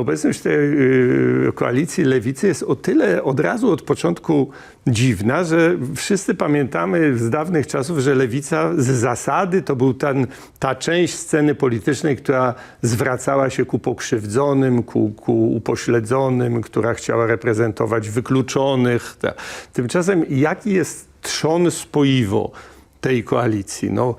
obecność tej y, koalicji lewicy jest o tyle od razu od początku dziwna, że wszyscy pamiętamy z dawnych czasów, że lewica z zasady to był ten, ta część sceny politycznej, która zwracała się ku pokrzywdzonym, ku, ku upośledzonym, która chciała reprezentować wykluczonych. Tymczasem jaki jest trzon spoiwo tej koalicji? No,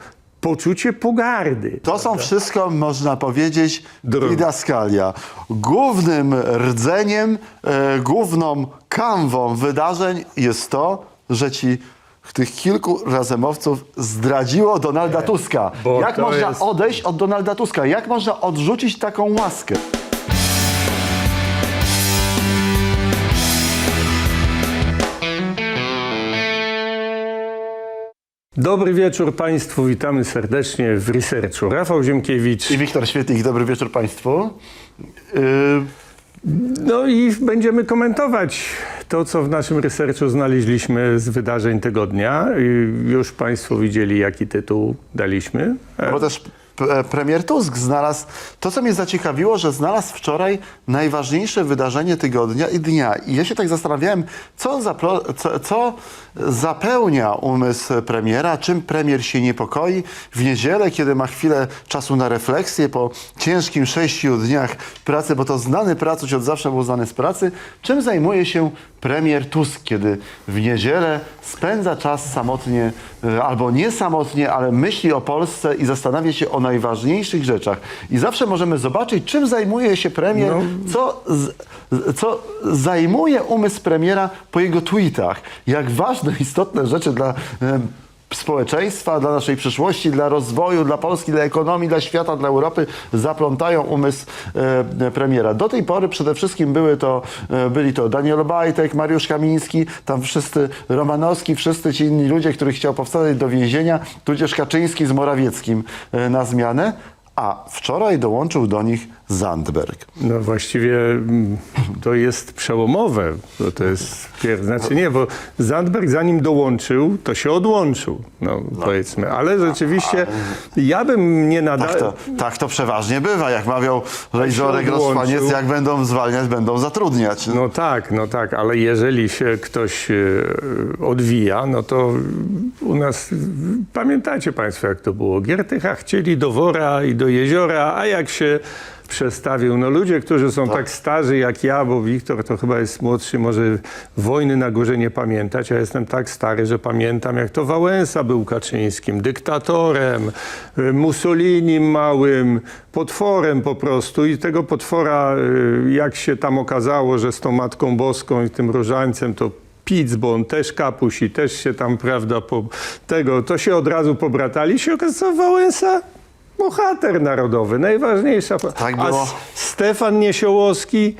poczucie pogardy. To są wszystko, można powiedzieć, didaskalia. Głównym rdzeniem, e, główną kanwą wydarzeń jest to, że ci tych kilku razemowców zdradziło Donalda Tuska. bo Jak to można jest- odejść od Donalda Tuska? Jak można odrzucić taką łaskę? Dobry wieczór Państwu, witamy serdecznie w Researchu. Rafał Ziemkiewicz. I Wiktor Świetlik, dobry wieczór Państwu. Yy, No i będziemy komentować to, co w naszym researchu znaleźliśmy z wydarzeń tygodnia. I Już Państwo widzieli, jaki tytuł daliśmy. E, Bo też p- premier Tusk znalazł, to co mnie zaciekawiło, że znalazł wczoraj najważniejsze wydarzenie tygodnia i dnia. I ja się tak zastanawiałem, co, zaplo, co, co zapełnia umysł premiera, czym premier się niepokoi. W niedzielę, kiedy ma chwilę czasu na refleksję po ciężkim sześciu dniach pracy, bo to znany pracuś od zawsze był znany z pracy, czym zajmuje się premier Tusk, kiedy w niedzielę spędza czas samotnie, e, albo nie samotnie, ale myśli o Polsce i zastanawia się o najważniejszych rzeczach. I zawsze możemy zobaczyć, czym zajmuje się premier, co, z, z- co zajmuje umysł premiera po jego tweetach. Jak ważne, istotne rzeczy dla społeczeństwa, dla naszej przyszłości, dla rozwoju, dla Polski, dla ekonomii, dla świata, dla Europy zaplątają umysł e, premiera. Do tej pory przede wszystkim były to, e, byli to Daniel Obajtek, Mariusz Kamiński, tam wszyscy, Romanowski, wszyscy ci inni ludzie, których chciał powstać do więzienia, tudzież Kaczyński z Morawieckim e, na zmianę, a wczoraj dołączył do nich Zandberg. No właściwie mm, to jest przełomowe. Bo to jest pier... Znaczy nie, bo Zandberg zanim dołączył, to się odłączył. No, powiedzmy. Ale rzeczywiście ja bym nie nadal... Tak to, tak to przeważnie bywa, jak mawiał Lejzorek. Rozpaniec, jak będą zwalniać, będą zatrudniać. No tak, no tak, ale jeżeli się ktoś e, odwija, no to u nas, pamiętacie Państwo jak to było, Giertycha chcieli do wora i do jeziora, a jak się przestawił, no ludzie, którzy są tak. starzy jak ja, bo Wiktor to chyba jest młodszy, może wojny na górze nie pamiętać, a jestem tak stary, że pamiętam jak to Wałęsa był Kaczyńskim, dyktatorem, e, Mussolini małym, potworem po prostu. I tego potwora, y, jak się tam okazało, że z tą Matką Boską i tym różańcem to pic, bo on też kapuś i też się tam, prawda, po tego, to się od razu pobratali. się okazało, Wałęsa bohater narodowy, najważniejsza. Tak A było. S- Stefan Niesiołowski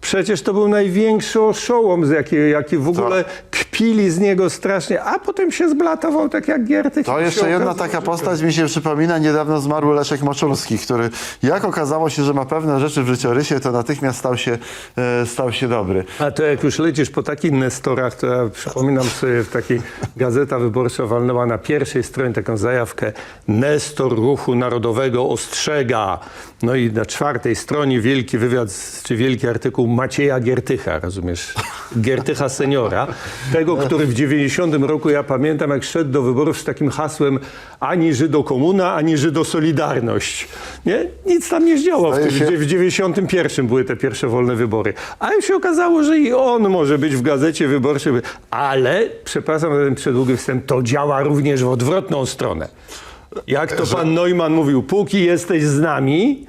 Przecież to był największy oszołom, z jaki, jaki w ogóle kpili z niego strasznie, a potem się zblatował tak jak Giertych. To jeszcze jedna taka postać mi się przypomina, niedawno zmarły Leszek Moczulski, który jak okazało się, że ma pewne rzeczy w życiorysie, to natychmiast stał się, e, stał się dobry. A to jak już lecisz po takich nestorach, to ja przypominam sobie w takiej Gazeta Wyborcza walnęła na pierwszej stronie taką zajawkę Nestor Ruchu Narodowego ostrzega. No i na czwartej stronie wielki wywiad, czy wielki artykuł Macieja Giertycha, rozumiesz? Giertycha seniora. Tego, który w 90 roku, ja pamiętam, jak szedł do wyborów z takim hasłem ani Żydo komuna, ani Żydo solidarność. Nie? Nic tam nie zdziałał. W, się- w 91 były te pierwsze wolne wybory. A już się okazało, że i on może być w gazecie wyborczej. Ale, przepraszam za ten przedługi wstęp, to działa również w odwrotną stronę. Jak to pan Neumann mówił, póki jesteś z nami,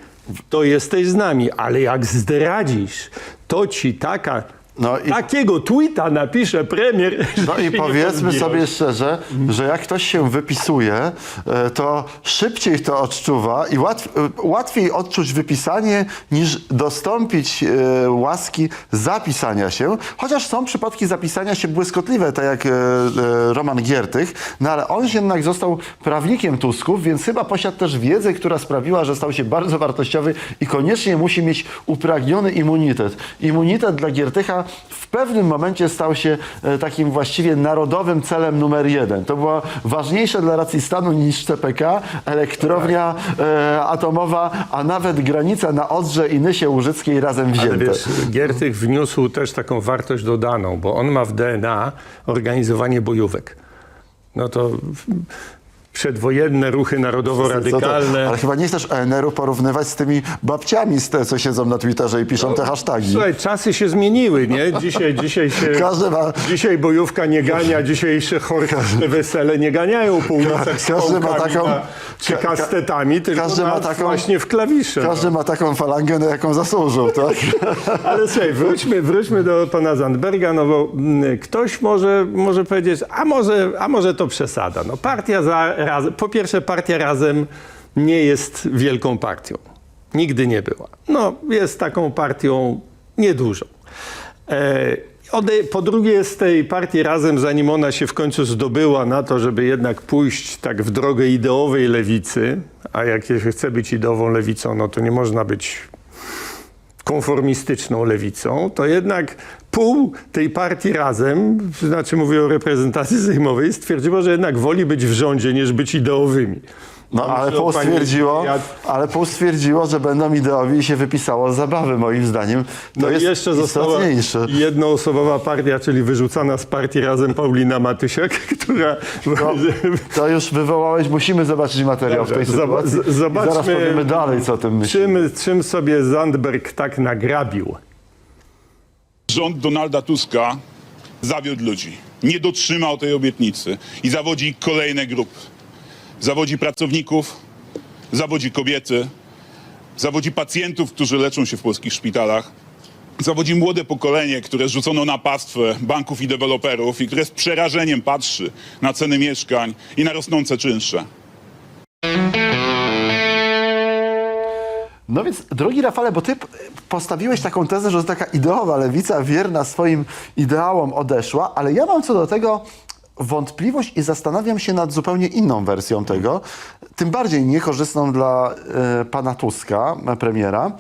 to jesteś z nami, ale jak zdradzisz, to ci taka, No i- takiego tweeta napisze premier. No i powiedzmy sobie szczerze, że jak ktoś się wypisuje, e, to szybciej to odczuwa i łatw, e, łatwiej odczuć wypisanie niż dostąpić e, łaski zapisania się. Chociaż są przypadki zapisania się błyskotliwe, tak jak e, e, Roman Giertych, no ale on jednak został prawnikiem Tusków, więc chyba posiadł też wiedzę, która sprawiła, że stał się bardzo wartościowy i koniecznie musi mieć upragniony immunitet. Immunitet dla Giertycha W pewnym momencie stał się e, takim właściwie narodowym celem numer jeden. To było ważniejsze dla racji stanu niż CPK, elektrownia e, atomowa, a nawet granica na Odrze i Nysie Łużyckiej razem Ale wzięte. wiesz, Giertych wniósł też taką wartość dodaną, bo on ma w DNA organizowanie bojówek. No to przedwojenne ruchy narodowo-radykalne. Ale chyba nie chcesz ONR-u porównywać z tymi babciami, z te, co siedzą na Twitterze i piszą te hasztagi. Słuchaj, czasy się zmieniły, nie? Dzisiaj, dzisiaj się... Każdy ma- Dzisiaj bojówka nie gania, dzisiejsze chorkaczne wesele nie ganiają północek z Każdy ma taką- na- czy ka- ka- kastetami, tylko każdy ma taką- właśnie w klawisze. no. Każdy ma taką falangę, na jaką zasłużył, tak? Ale słuchaj, wróćmy, wróćmy do pana Zandberga, no bo mm, ktoś może, może powiedzieć, a może, a może to przesada. No partia za, po pierwsze partia razem nie jest wielką partią. Nigdy nie była. No jest taką partią niedużą. E, po drugie z tej partii razem, zanim ona się w końcu zdobyła na to, żeby jednak pójść tak w drogę ideowej lewicy, a jak się chce być ideową lewicą, no to nie można być konformistyczną lewicą, to jednak pół tej partii razem, znaczy mówię o reprezentacji sejmowej, stwierdziło, że jednak woli być w rządzie niż być ideowymi. No ale pół stwierdziło, ale pół stwierdziło, że będą ideowi i się wypisało z zabawy, moim zdaniem. To No jest jeszcze została jednoosobowa partia, czyli wyrzucana z partii razem Paulina Matysiak, która... No, to już wywołałeś, musimy zobaczyć materiał w tej Dobrze, sytuacji. zobaczmy- zaraz powiemy dalej, co o tym myślimy. czym, czym sobie Zandberg tak nagrabił? Rząd Donalda Tuska zawiódł ludzi. Nie dotrzymał tej obietnicy i zawodzi kolejne grupy. Zawodzi pracowników, zawodzi kobiety, zawodzi pacjentów, którzy leczą się w polskich szpitalach. Zawodzi młode pokolenie, które rzucono na pastwę banków i deweloperów i które z przerażeniem patrzy na ceny mieszkań i na rosnące czynsze. No więc, drogi Rafale, bo ty postawiłeś taką tezę, że taka ideowa lewica wierna swoim ideałom odeszła, ale ja mam co do tego wątpliwość i zastanawiam się nad zupełnie inną wersją tego, tym bardziej niekorzystną dla e, pana Tuska, e, premiera.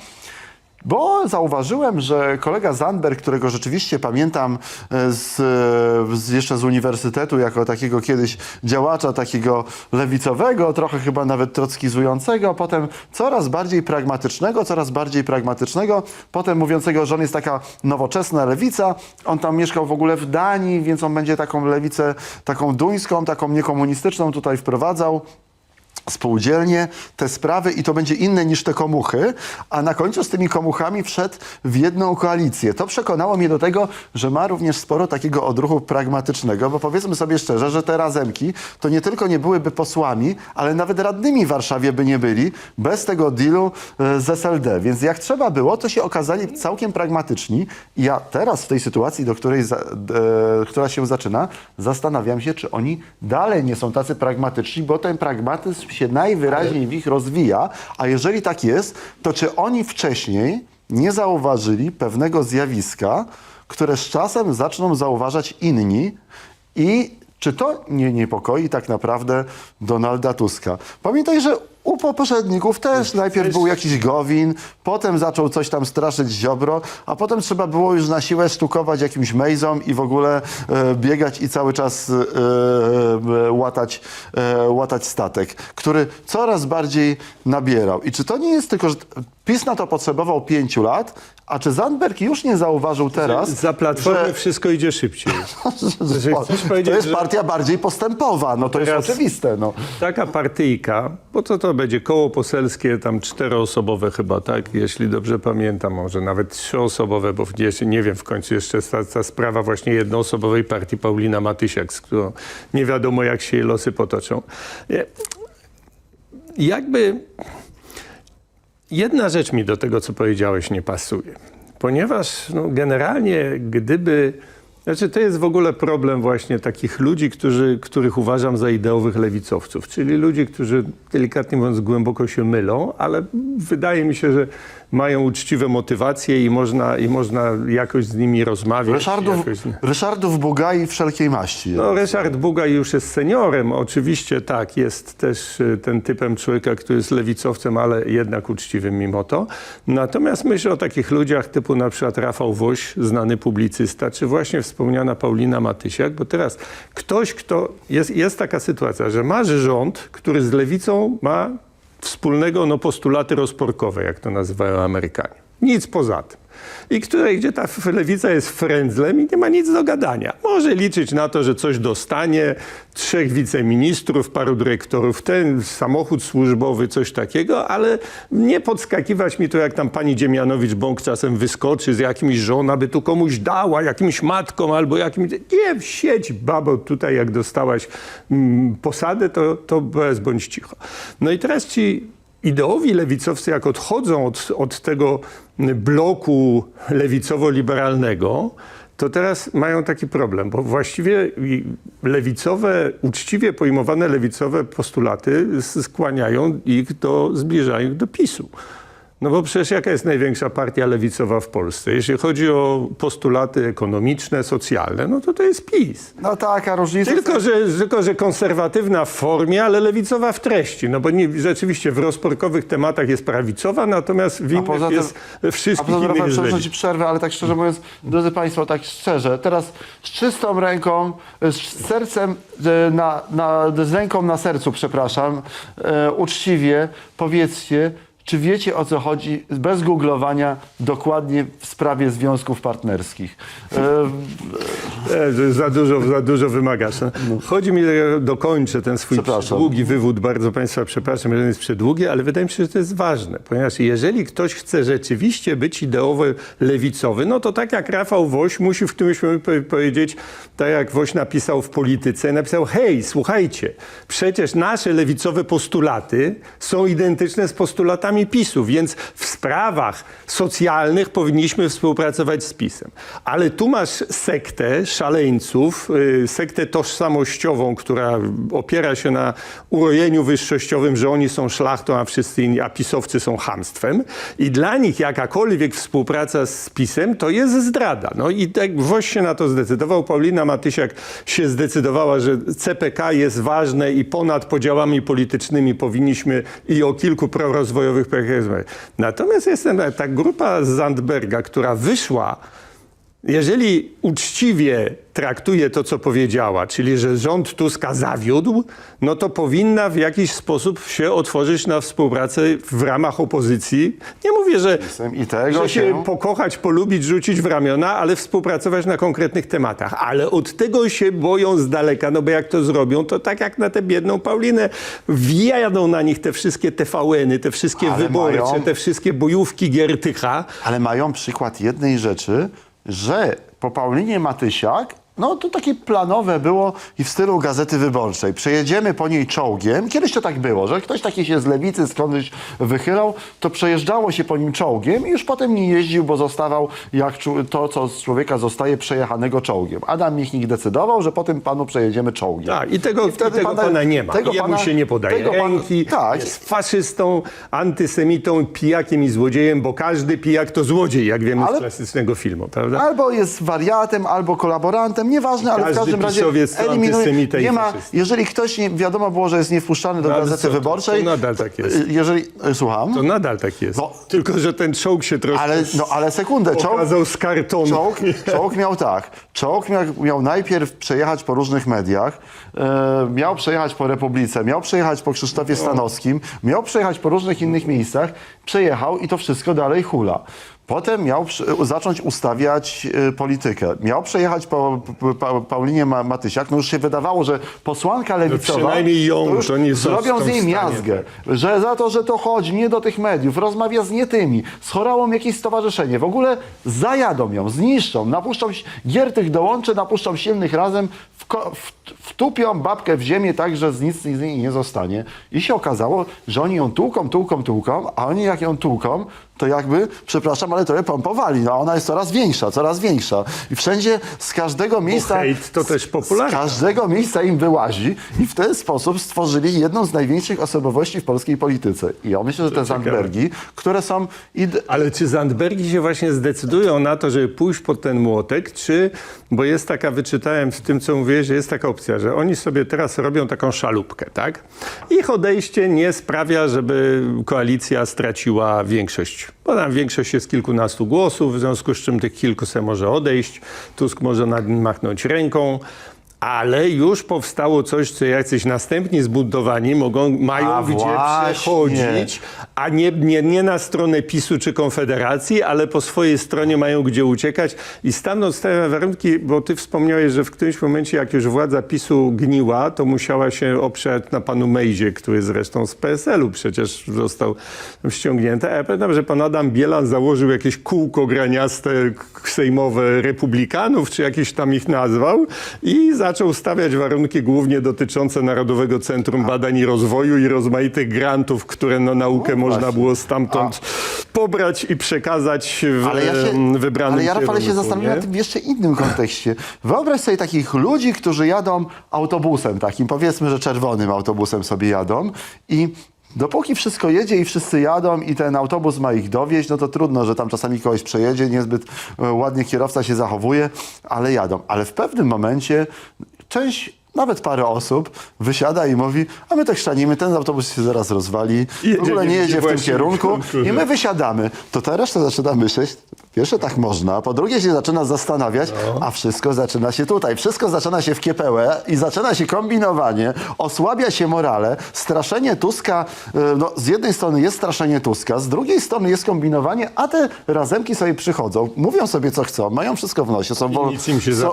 Bo zauważyłem, że kolega Zandberg, którego rzeczywiście pamiętam e, z, e, z, jeszcze z uniwersytetu jako takiego kiedyś działacza takiego lewicowego, trochę chyba nawet trockizującego, potem coraz bardziej pragmatycznego, coraz bardziej pragmatycznego, potem mówiącego, że on jest taka nowoczesna lewica. On tam mieszkał w ogóle w Danii, więc on będzie taką lewicę, taką duńską, taką niekomunistyczną tutaj wprowadzał spółdzielnie, te sprawy i to będzie inne niż te komuchy, a na końcu z tymi komuchami wszedł w jedną koalicję. To przekonało mnie do tego, że ma również sporo takiego odruchu pragmatycznego, bo powiedzmy sobie szczerze, że te razemki to nie tylko nie byłyby posłami, ale nawet radnymi w Warszawie by nie byli bez tego dealu e, z SLD. Więc jak trzeba było, to się okazali całkiem pragmatyczni i ja teraz w tej sytuacji, do której za, e, która się zaczyna, zastanawiam się, czy oni dalej nie są tacy pragmatyczni, bo ten pragmatyzm się najwyraźniej w ich rozwija, a jeżeli tak jest, to czy oni wcześniej nie zauważyli pewnego zjawiska, które z czasem zaczną zauważać inni i czy to nie niepokoi tak naprawdę Donalda Tuska? Pamiętaj, że u poprzedników też najpierw był jakiś Gowin, potem zaczął coś tam straszyć Ziobro, a potem trzeba było już na siłę sztukować jakimś mejzom i w ogóle e, biegać i cały czas e, e, łatać, e, łatać statek, który coraz bardziej nabierał. I czy to nie jest tylko, że PiS na to potrzebował pięciu lat, a czy Zandberg już nie zauważył teraz, Za Platformy że- wszystko idzie szybciej. że Że chcesz to powiedzieć, jest że- partia bardziej postępowa, no to Teraz- jest oczywiste. No. Taka partyjka, bo co to będzie? Koło poselskie, tam czteroosobowe chyba, tak? Jeśli dobrze pamiętam, może nawet trzyosobowe, bo gdzieś, nie wiem, w końcu jeszcze ta, ta sprawa właśnie jednoosobowej partii Paulina Matysiak, z którą nie wiadomo, jak się jej losy potoczą. Nie. Jakby jedna rzecz mi do tego, co powiedziałeś, nie pasuje. Ponieważ no, generalnie, gdyby Znaczy, to jest w ogóle problem właśnie takich ludzi, którzy, których uważam za ideowych lewicowców, czyli ludzi, którzy delikatnie mówiąc głęboko się mylą, ale wydaje mi się, że mają uczciwe motywacje i można, i można jakoś z nimi rozmawiać. Ryszardów, jakoś... Ryszardów Bugai wszelkiej maści. No, Ryszard Bugaj już jest seniorem, oczywiście tak, jest też y, ten typem człowieka, który jest lewicowcem, ale jednak uczciwym mimo to. Natomiast myślę o takich ludziach typu na przykład Rafał Woś, znany publicysta, czy właśnie wspomniana Paulina Matysiak, bo teraz ktoś, kto, jest, jest taka sytuacja, że masz rząd, który z lewicą ma wspólnego no, postulaty rozporkowe, jak to nazywają Amerykanie. Nic poza tym. I której, gdzie ta lewica jest frędzlem i nie ma nic do gadania. Może liczyć na to, że coś dostanie, trzech wiceministrów, paru dyrektorów, ten samochód służbowy, coś takiego, ale nie podskakiwać mi to, jak tam pani Dziemianowicz-Bąk czasem wyskoczy z jakimś żoną, aby tu komuś dała, jakimś matkom albo jakimś... Nie, siedź babo tutaj, jak dostałaś mm, posadę, to, to bez bądź cicho. No i teraz ci ideowi lewicowcy, jak odchodzą od, od tego bloku lewicowo-liberalnego, to teraz mają taki problem, bo właściwie lewicowe, uczciwie pojmowane lewicowe postulaty skłaniają ich do, zbliżają ich do PiSu. No bo przecież jaka jest największa partia lewicowa w Polsce? Jeśli chodzi o postulaty ekonomiczne, socjalne, no to to jest PiS. No taka różnica. Tylko że, tylko, że konserwatywna w formie, ale lewicowa w treści. No bo nie, rzeczywiście w rozporkowych tematach jest prawicowa, natomiast w innych jest a wszystkich poza tym, innych jest przepraszam ci przerwę, ale tak szczerze mówiąc, drodzy Państwo, tak szczerze, teraz z czystą ręką, z sercem, e, na, na, z ręką na sercu, przepraszam, e, uczciwie powiedzcie, czy wiecie o co chodzi, bez googlowania, dokładnie w sprawie związków partnerskich. E, E, za dużo, za dużo wymagasz. No. Chodzi mi, że dokończę ten swój długi wywód. Bardzo Państwa przepraszam, że jest przedługi, ale wydaje mi się, że to jest ważne, ponieważ jeżeli ktoś chce rzeczywiście być ideowo lewicowy, no to tak jak Rafał Woś musi w którymś momencie powie- powiedzieć, tak jak Woś napisał w polityce, napisał, hej, słuchajcie, przecież nasze lewicowe postulaty są identyczne z postulatami PiSu, więc w sprawach socjalnych powinniśmy współpracować z PiSem. Ale tu masz sektę szaleńców, y, sektę tożsamościową, która opiera się na urojeniu wyższościowym, że oni są szlachtą, a wszyscy inni, a pisowcy są chamstwem. I dla nich jakakolwiek współpraca z PiSem to jest zdrada. No i tak Woś się na to zdecydował. Paulina Matysiak się zdecydowała, że CPK jest ważne i ponad podziałami politycznymi powinniśmy i o kilku prorozwojowych Natomiast jest ten- ta grupa z Zandberga, która wyszła jeżeli uczciwie traktuje to, co powiedziała, czyli że rząd Tuska zawiódł, no to powinna w jakiś sposób się otworzyć na współpracę w ramach opozycji. Nie mówię, że, I tego że się pokochać, polubić, rzucić w ramiona, ale współpracować na konkretnych tematach. Ale od tego się boją z daleka, no bo jak to zrobią, to tak jak na tę biedną Paulinę, wjadą na nich te wszystkie TVN-y, te wszystkie Ale wyborcze, mają- te wszystkie bojówki Giertycha. Ale mają przykład jednej rzeczy, że po Paulinie Matysiak, no to takie planowe było i w stylu Gazety Wyborczej. Przejedziemy po niej czołgiem. Kiedyś to tak było, że ktoś taki się z lewicy skądś wychylał, to przejeżdżało się po nim czołgiem i już potem nie jeździł, bo zostawał jak to, co z człowieka zostaje przejechanego czołgiem. Adam Michnik decydował, że po tym panu przejedziemy czołgiem. Tak, i tego, i wtedy tego pana- pana, nie ma. tego Jemu pana- się nie podaje tego pan- ręki, tak. jest faszystą, antysemitą, pijakiem i złodziejem, bo każdy pijak to złodziej, jak wiemy Ale- z klasycznego filmu, prawda? Albo jest wariatem, albo kolaborantem, nieważne, ale w Każdy każdym razie pisowiec to eliminuje. antysemita i Nie ma, faszysta. jeżeli ktoś nie, wiadomo było, że jest niewpuszczany do No, ale gazety to- wyborczej. to nadal tak jest. y, Jeżeli, y, słucham. To nadal tak jest. No. Tylko, że ten czołg się troszkę Ale, no, ale sekundę, czołg, okazał z kartonu. czołg, czołg miał tak. Czołg miał, miał najpierw przejechać po różnych mediach, e, miał przejechać po Republice, miał przejechać po Krzysztofie Stanowskim, miał przejechać po różnych innych miejscach, przejechał i to wszystko dalej hula. Potem miał zacząć ustawiać e, politykę. Miał przejechać po, po, po Paulinie Ma, Matysiak. No już się wydawało, że posłanka lewicowa... przynajmniej ją, już to nie zrobią z niej miazgę. Że za to, że to chodzi nie do tych mediów, rozmawia z nie tymi, z chorałą jakieś stowarzyszenie. W ogóle zajadą ją, zniszczą, napuszczą, Giertych dołączy, napuszczą silnych razem, wtupią babkę w ziemię tak, że z nic z niej nie zostanie. I się okazało, że oni ją tłuką, tłuką, tłuką, a oni jak ją tłuką, to jakby, przepraszam, ale to je pompowali. No, a ona jest coraz większa, coraz większa. I wszędzie z każdego miejsca... hejt to też Z popularne. każdego miejsca im wyłazi i w ten sposób stworzyli jedną z największych osobowości w polskiej polityce. I ja myślę, że te ciekawe. Zandbergi, które są... Ale czy Zandbergi się właśnie zdecydują na to, żeby pójść pod ten młotek, czy, bo jest taka, wyczytałem w tym, co mówię, że jest taka opcja, że oni sobie teraz robią taką szalupkę, tak? Ich odejście nie sprawia, żeby koalicja straciła większość. Bo tam większość jest kilkunastu głosów, w związku z czym tych kilku se może odejść, Tusk może nad nim machnąć ręką. Ale już powstało coś, co jacyś następni zbudowani mogą, mają A gdzie właśnie. przechodzić, a nie, nie, nie na stronę PiSu czy Konfederacji, ale po swojej stronie mają gdzie uciekać. I stamtąd stawiam warunki, bo ty wspomniałeś, że w którymś momencie, jak już władza PiSu gniła, to musiała się oprzeć na panu Mejzie, który zresztą z PSL-u przecież został ściągnięty. A ja pamiętam, że pan Adam Bielan założył jakieś kółko graniaste sejmowe republikanów, czy jakiś tam ich nazwał i zaczął stawiać warunki głównie dotyczące Narodowego Centrum Badań i Rozwoju i rozmaitych grantów, które na naukę można było stamtąd pobrać i przekazać w Ale ja się, wybranym ale ja Rafale się zastanawiam nie? nad tym w jeszcze innym kontekście. Wyobraź sobie takich ludzi, którzy jadą autobusem takim, powiedzmy, że czerwonym autobusem sobie jadą i dopóki wszystko jedzie i wszyscy jadą i ten autobus ma ich dowieźć, no to trudno, że tam czasami kogoś przejedzie, niezbyt e, ładnie kierowca się zachowuje, ale jadą. Ale w pewnym momencie część nawet parę osób wysiada i mówi, a my tak chrzanimy, ten autobus się zaraz rozwali, w ogóle nie jedzie w tym kierunku i my wysiadamy. To ta reszta zaczyna myśleć, pierwsze tak można, po drugie się zaczyna zastanawiać, a wszystko zaczyna się tutaj. Wszystko zaczyna się w kiepełę i zaczyna się kombinowanie, osłabia się morale, straszenie Tuska, y, no z jednej strony jest straszenie Tuska, z drugiej strony jest kombinowanie, a te razemki sobie przychodzą, mówią sobie co chcą, mają wszystko w nosie, są, wol- nic im się za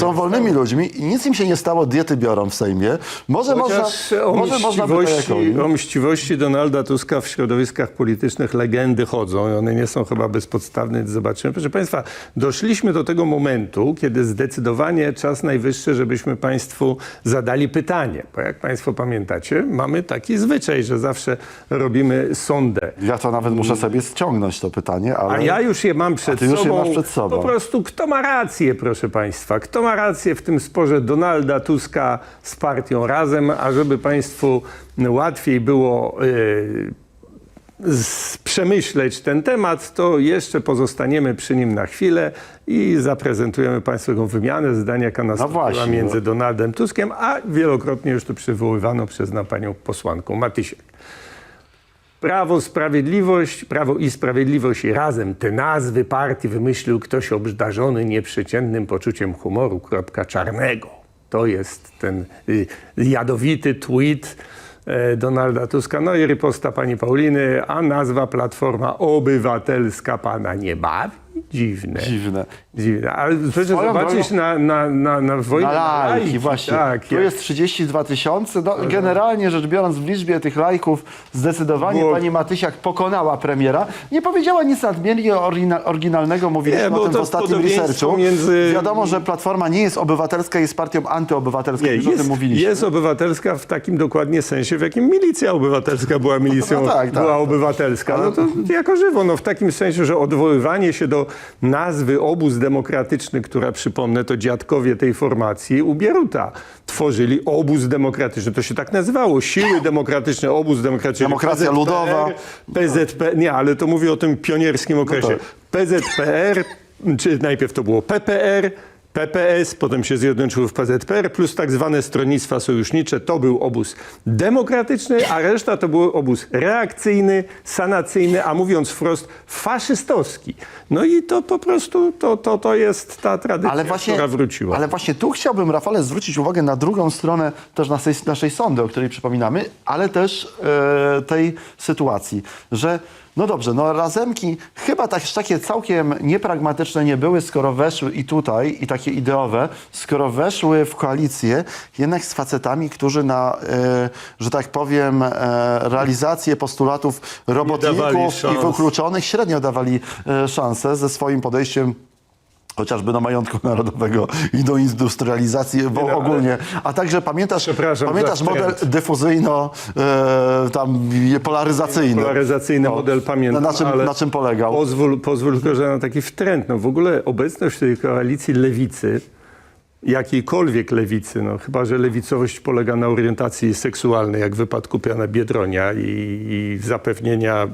są, wolnymi ludźmi i nic im się nie stało, diety biorą w Sejmie. Może można, Chociaż o, może można by mściwości, jako... o mściwości Donalda Tuska w środowiskach politycznych legendy chodzą i one nie są chyba bezpodstawne, więc zobaczymy. Proszę Państwa, doszliśmy do tego momentu, kiedy zdecydowanie czas najwyższy, żebyśmy Państwu zadali pytanie. Bo jak Państwo pamiętacie, mamy taki zwyczaj, że zawsze robimy sondę. Ja to nawet muszę sobie ściągnąć to pytanie, ale... A ja już je mam przed ty już je sobą. masz przed sobą. Po prostu kto ma rację, proszę Państwa? Kto ma rację w tym sporze Donalda Tuska z partią Razem, a żeby Państwu łatwiej było z- przemyśleć ten temat, to jeszcze pozostaniemy przy nim na chwilę i zaprezentujemy Państwu taką wymianę zdań, jaka nastąpiła właśnie, między no. Donaldem Tuskiem, a wielokrotnie już tu przywoływano przez na panią posłanką Matysiek. Prawo, Sprawiedliwość, Prawo i Sprawiedliwość i razem te nazwy partii wymyślił ktoś obdarzony nieprzeciętnym poczuciem humoru, kropka czarnego. To jest ten y, jadowity tweet e, Donalda Tuska. No i riposta pani Pauliny, a nazwa Platforma Obywatelska pana nie bawi? Dziwne. Dziwne. Dziwne. Ale proszę Swoją zobaczyć drogą- na, na, na, na wojnę Na lajki, właśnie. Tak, tu jak- jest 32 tysiące. No, generalnie rzecz biorąc, w liczbie tych lajków zdecydowanie Było- pani Matysiak pokonała premiera. Nie powiedziała nic nadmiernie orygina- oryginalnego, mówiliśmy Nie, bo o tym w to ostatnim podobieństwo researchu. między- Wiadomo, że Platforma nie jest obywatelska, jest partią antyobywatelską. Nie, Już o tym jest, mówiliśmy. jest obywatelska w takim dokładnie sensie, w jakim milicja obywatelska była milicją, No tak, tak. była obywatelska. No to jako żywo, no w takim sensie, że odwoływanie się do nazwy obóz demokratyczny, która przypomnę, to dziadkowie tej formacji u Bieruta tworzyli obóz demokratyczny. To się tak nazywało. Siły demokratyczne, obóz demokratyczny. Demokracja PZPR, ludowa. PZP, nie, ale to mówię o tym pionierskim okresie. tak. PZPR, czy najpierw to było PPR, PPS, potem się zjednoczyły w PZPR, plus tak zwane stronnictwa sojusznicze. To był obóz demokratyczny, a reszta to był obóz reakcyjny, sanacyjny, a mówiąc wprost, faszystowski. No i to po prostu, to, to, to jest ta tradycja, ale właśnie, która wróciła. Ale właśnie tu chciałbym, Rafale, zwrócić uwagę na drugą stronę też naszej, naszej sądy, o której przypominamy, ale też e, tej sytuacji, że no dobrze, no razemki chyba tak, takie całkiem niepragmatyczne nie były, skoro weszły i tutaj, i takie ideowe, skoro weszły w koalicję jednak z facetami, którzy na, e, że tak powiem, e, realizację postulatów robotników i szans. wykluczonych średnio dawali e, szansę ze swoim podejściem chociażby do majątku narodowego i do industrializacji bo no, ogólnie. A także pamiętasz, pamiętasz model dyfuzyjno, e, tam polaryzacyjny. Polaryzacyjny model pamiętam, Na czym, na czym polegał? Pozwól, pozwól tylko, że na taki wtręt. No w ogóle obecność tej koalicji lewicy, jakiejkolwiek lewicy, no chyba, że lewicowość polega na orientacji seksualnej, jak w wypadku Piana Biedronia i, i zapewnienia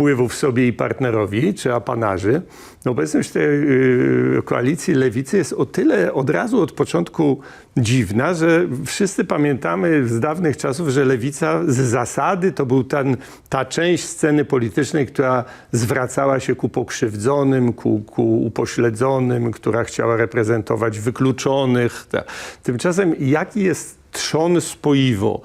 wpływów sobie i partnerowi, czy apanarzy. No obecność tej y, koalicji lewicy jest o tyle od razu od początku dziwna, że wszyscy pamiętamy z dawnych czasów, że lewica z zasady to był ten, ta część sceny politycznej, która zwracała się ku pokrzywdzonym, ku, ku upośledzonym, która chciała reprezentować wykluczonych. Tymczasem jaki jest trzon spoiwo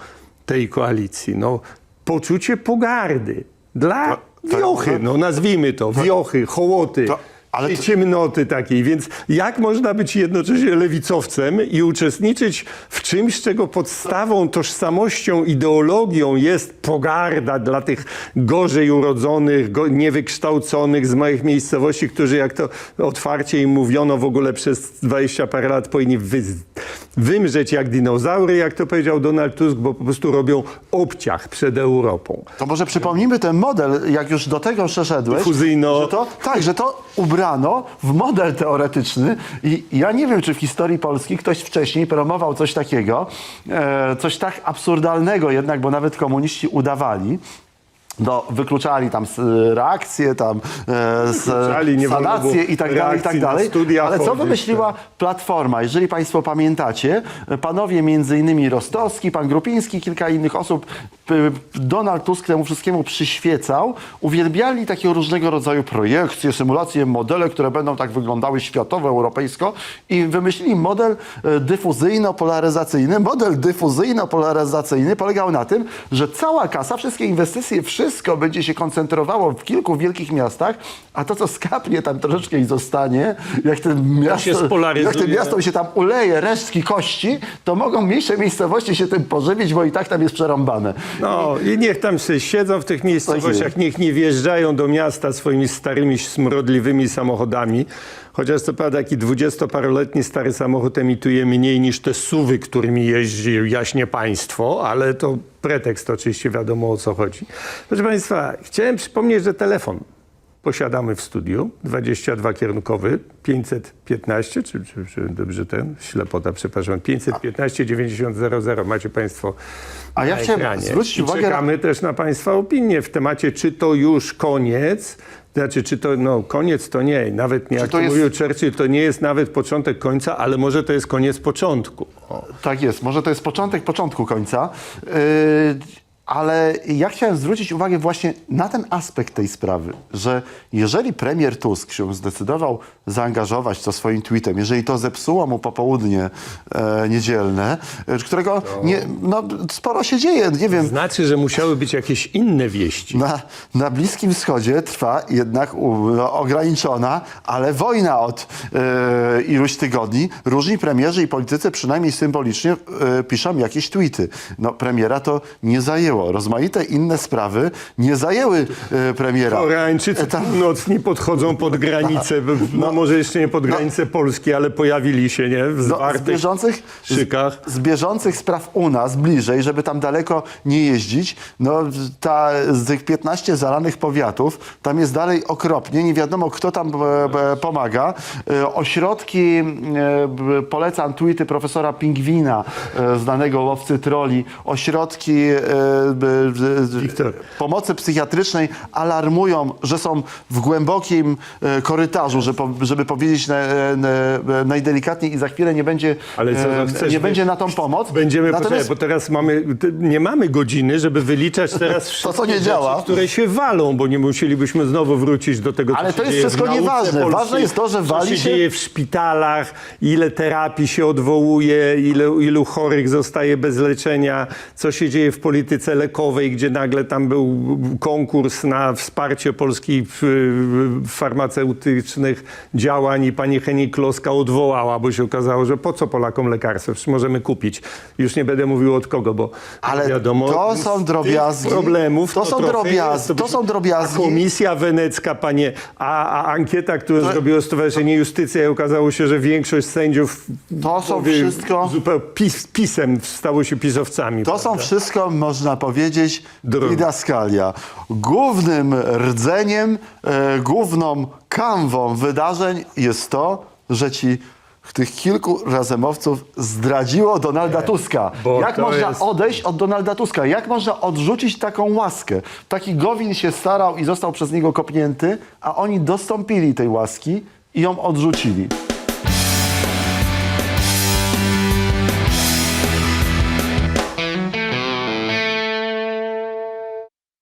tej koalicji? No, poczucie pogardy dla to- wiochy, no nazwijmy to, wiochy, hołoty. to- ale to- ciemnoty takiej, więc jak można być jednocześnie lewicowcem i uczestniczyć w czymś, czego podstawą, tożsamością, ideologią jest pogarda dla tych gorzej urodzonych, go, niewykształconych z małych miejscowości, którzy jak to otwarcie im mówiono w ogóle przez 20 parę lat powinni wy, wymrzeć jak dinozaury, jak to powiedział Donald Tusk, bo po prostu robią obciach przed Europą. To może przypomnijmy ten model, jak już do tego przeszedłeś. Fuzyjno. Że to, tak, że to w model teoretyczny i ja nie wiem, czy w historii Polski ktoś wcześniej promował coś takiego, e, coś tak absurdalnego jednak, bo nawet komuniści udawali. No, wykluczali tam s- reakcje, tam e, sanacje i tak dalej, i tak dalej. Ale co wymyśliła Platforma? Jeżeli Państwo pamiętacie, panowie między innymi Rostowski, pan Grupiński, kilka innych osób, Donald Tusk temu wszystkiemu przyświecał, uwielbiali takie różnego rodzaju projekcje, symulacje, modele, które będą tak wyglądały światowo, europejsko i wymyślili model e, dyfuzyjno-polaryzacyjny. Model dyfuzyjno-polaryzacyjny polegał na tym, że cała kasa, wszystkie inwestycje, wszystko będzie się koncentrowało w kilku wielkich miastach, a to, co skapnie tam troszeczkę i zostanie, jak ten miasto, jak tym miastom się tam uleje resztki kości, to mogą mniejsze miejscowości się tym pożywić, bo i tak tam jest przerąbane. No i niech tam sobie siedzą w tych miejscowościach, niech nie wjeżdżają do miasta swoimi starymi, smrodliwymi samochodami. Chociaż co prawda taki dwudziestoparoletni stary samochód emituje mniej niż te suwy, którymi jeździ jaśnie państwo, ale to pretekst oczywiście, wiadomo o co chodzi. Proszę Państwa, chciałem przypomnieć, że telefon posiadamy w studiu, 22 kierunkowy, 515, czy, czy, czy dobrze ten, ślepota, przepraszam, 515 90 00 macie Państwo A ja chciałem ekranie. zwrócić I uwagę na- czekamy też na Państwa opinię w temacie, czy to już koniec, znaczy, czy to, no koniec to nie, nawet nie, jak to to jest- mówił Churchill, to nie jest nawet początek końca, ale może to jest koniec początku. O. Tak jest, może to jest początek początku końca. Yy, ale ja chciałem zwrócić uwagę właśnie na ten aspekt tej sprawy, że jeżeli premier Tusk się zdecydował zaangażować to swoim tweetem, jeżeli to zepsuło mu popołudnie e, niedzielne, e, którego nie, no, sporo się dzieje, nie wiem, Znaczy, że musiały być jakieś inne wieści. na, na Bliskim Wschodzie trwa jednak u, no, ograniczona, ale wojna od e, iluś tygodni. Różni premierzy i politycy przynajmniej symbolicznie e, piszą jakieś tweety. No premiera to nie zajęło. Rozmaite inne sprawy nie zajęły e, premiera. Koreańczycy północni podchodzą pod granicę, no, może jeszcze nie pod granicę Polski, ale pojawili się, nie? W No, z, zwartych bieżących, szykach. z, z bieżących spraw u nas, bliżej, żeby tam daleko nie jeździć, no ta, z tych 15 zalanych powiatów, tam jest dalej okropnie, nie wiadomo kto tam e, e, pomaga. E, ośrodki, e, polecam tweety profesora Pingwina, e, znanego łowcy troli, ośrodki e, Wiktor. pomocy psychiatrycznej alarmują, że są w głębokim e, korytarzu, że po, żeby powiedzieć na, na, najdelikatniej i za chwilę nie będzie, Ale co, e, chcesz nie będzie na tą pomoc. Będziemy, Natomiast poczekaj, bo teraz mamy, nie mamy godziny, żeby wyliczać teraz wszystkie co nie rzeczy, działa. które się walą, bo nie musielibyśmy znowu wrócić do tego, co Ale się to jest dzieje w wszystko nieważne. polskiej, Ważne jest to, że wali się się- dzieje w szpitalach, ile terapii się odwołuje, ile, ilu chorych zostaje bez leczenia, co się dzieje w polityce lekowej, gdzie nagle tam był konkurs na wsparcie polskich farmaceutycznych działań i pani Henik Kloska odwołała, bo się okazało, że po co Polakom lekarstwo? Przecież możemy kupić. Już nie będę mówił od kogo, bo Ale wiadomo, to są drobiazgi. problemów To są trochę drobiazgi. To są drobiazgi. A komisja wenecka, panie, a, a ankieta, którą zrobiło Stowarzyszenie Justycja i okazało się, że większość sędziów To są wszystko- zupełnie pis, pisem stało się pisowcami. To są wszystko, można powiedzieć, Drogi. didaskalia. Głównym rdzeniem, e, główną kanwą wydarzeń jest to, że ci tych kilku razemowców zdradziło Donalda Tuska. bo Jak to można jest- odejść od Donalda Tuska? Jak można odrzucić taką łaskę? Taki Gowin się starał i został przez niego kopnięty, a oni dostąpili tej łaski i ją odrzucili.